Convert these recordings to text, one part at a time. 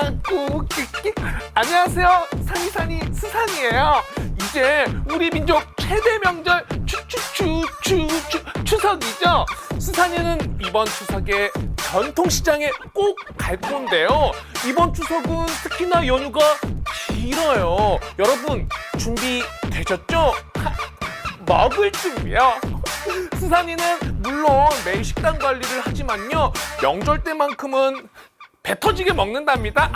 아, 꾸끼끼. 안녕하세요. 산이산이 스산이에요. 이제 우리 민족 최대 명절 추추추추추 추석이죠. 수산이는 이번 추석에 전통시장에 꼭 갈 건데요. 이번 추석은 특히나 연휴가 길어요. 여러분 준비 되셨죠? 하, 먹을 준비요. 수산이는 물론 매일 식단 관리를 하지만요. 명절 때만큼은 배 터지게 먹는답니다.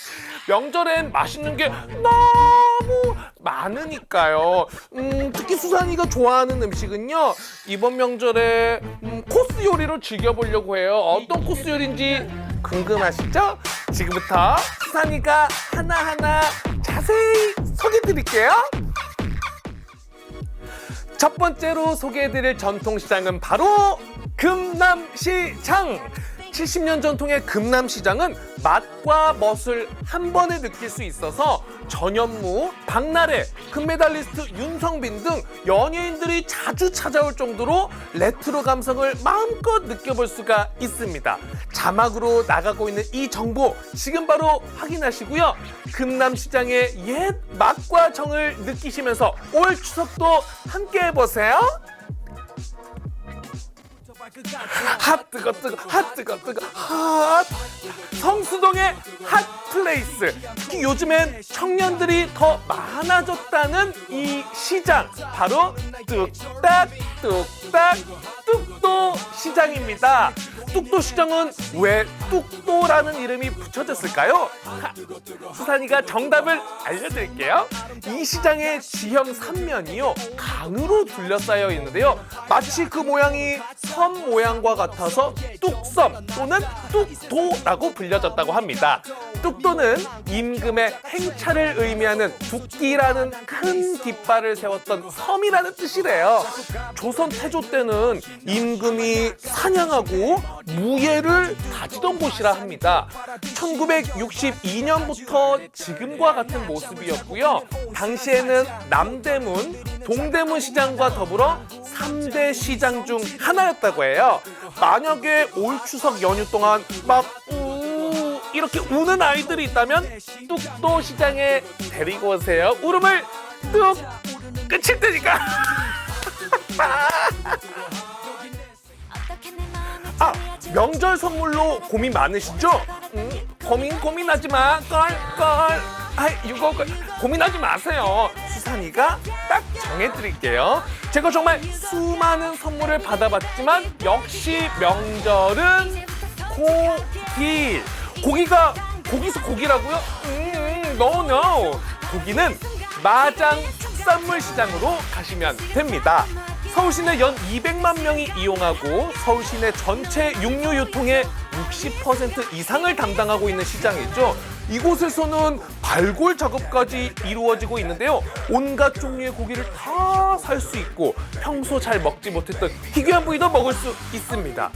명절엔 맛있는 게 너무 많으니까요. 음, 특히 수산이가 좋아하는 음식은요. 이번 명절에 음, 코스 요리로 즐겨보려고 해요. 어떤 코스 요리인지 궁금하시죠? 지금부터 수산이가 하나하나 자세히 소개해드릴게요. 첫 번째로 소개해드릴 전통시장은 바로 금남시장. 70년 전통의 금남시장은 맛과 멋을 한 번에 느낄 수 있어서 전현무, 박나래, 금메달리스트 윤성빈 등 연예인들이 자주 찾아올 정도로 레트로 감성을 마음껏 느껴볼 수가 있습니다. 자막으로 나가고 있는 이 정보 지금 바로 확인하시고요. 금남시장의 옛 맛과 정을 느끼시면서 올 추석도 함께 해보세요. 핫 뜨거 뜨거 핫 뜨거 뜨거 핫. 성수동의 핫 플레이스. 특히 요즘엔 청년들이 더 많아졌다는 이 시장. 바로 뚝딱 뚝딱 뚝도 시장입니다 뚝도 시장은 왜 뚝도라는 이름이 붙여졌을까요? 하, 수산이가 정답을 알려드릴게요. 이 시장의 지형 삼면이요 강으로 둘러싸여 있는데요. 마치 그 모양이 섬 모양과 같아서 뚝섬 또는 뚝도라고 불려졌다고 합니다. 뚝도는 임금의 행차를 의미하는 둑기라는 큰 깃발을 세웠던 섬이라는 뜻이래요. 조선 태조 때는 임금이 사냥하고 무예를 다지던 곳이라 합니다. 1962년부터 지금과 같은 모습이었고요. 당시에는 남대문, 동대문 시장과 더불어 3대 시장 중 하나였다고 해요. 만약에 올 추석 연휴 동안 막 우, 이렇게 우는 아이들이 있다면 뚝도 시장에 데리고 오세요. 울음을 뚝 끝일 테니까. 아 명절 선물로 고민 많으시죠? 음, 고민 고민하지 마. 껄껄. 아 이거 걸- 고민하지 마세요. 수산이가 딱 정해드릴게요. 제가 정말 수많은 선물을 받아봤지만 역시 명절은 고기. 고기가 고기서 고기라고요? 음, no no. 고기는 마장 축산물 시장으로 가시면 됩니다. 서울시내 연 200만 명이 이용하고 서울시내 전체 육류 유통의 60% 이상을 담당하고 있는 시장이죠. 이곳에서는 발골 작업까지 이루어지고 있는데요. 온갖 종류의 고기를 다 살 수 있고 평소 잘 먹지 못했던 희귀한 부위도 먹을 수 있습니다.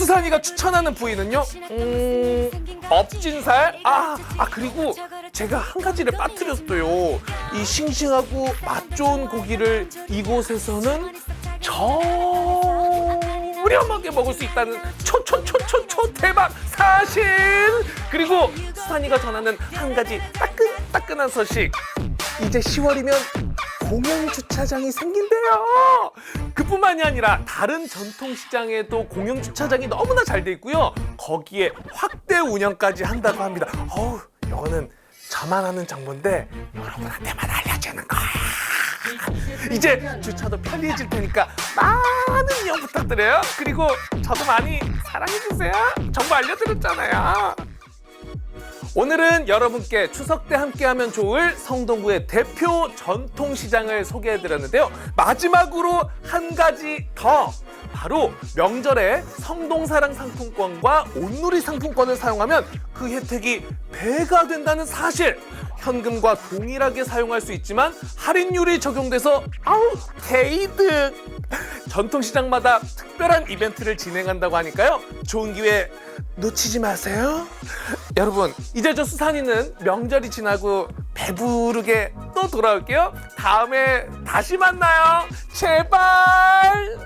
수산이가 추천하는 부위는요. 음, 업진살. 아, 아 그리고 제가 한 가지를 빠뜨렸어요. 이 싱싱하고 맛 좋은 고기를 이곳에서는 저렴하게 먹을 수 있다는 초초초초초 대박 사실. 그리고 수산이가 전하는 한 가지 따끈따끈한 소식. 이제 10월이면 공영 주차장이 생긴대요. 그뿐만이 아니라 다른 전통 시장에도 공영 주차장이 너무나 잘 돼 있고요. 거기에 확대 운영까지 한다고 합니다. 어우, 이거는 저만 아는 정보인데 여러분한테만 알려주는 거야. 이제 주차도 편리해질 테니까 많은 이용 부탁드려요. 그리고 저도 많이 사랑해주세요. 정보 알려드렸잖아요. 오늘은 여러분께 추석 때 함께하면 좋을 성동구의 대표 전통시장을 소개해드렸는데요. 마지막으로 한 가지 더. 바로 명절에 성동사랑 상품권과 온누리 상품권을 사용하면 그 혜택이 배가 된다는 사실. 현금과 동일하게 사용할 수 있지만 할인율이 적용돼서 아우 개이득. 전통시장마다 특별한 이벤트를 진행한다고 하니까요. 좋은 기회 놓치지 마세요. 여러분, 이제 저 수산이는 명절이 지나고 배부르게 또 돌아올게요. 다음에 다시 만나요. 제발.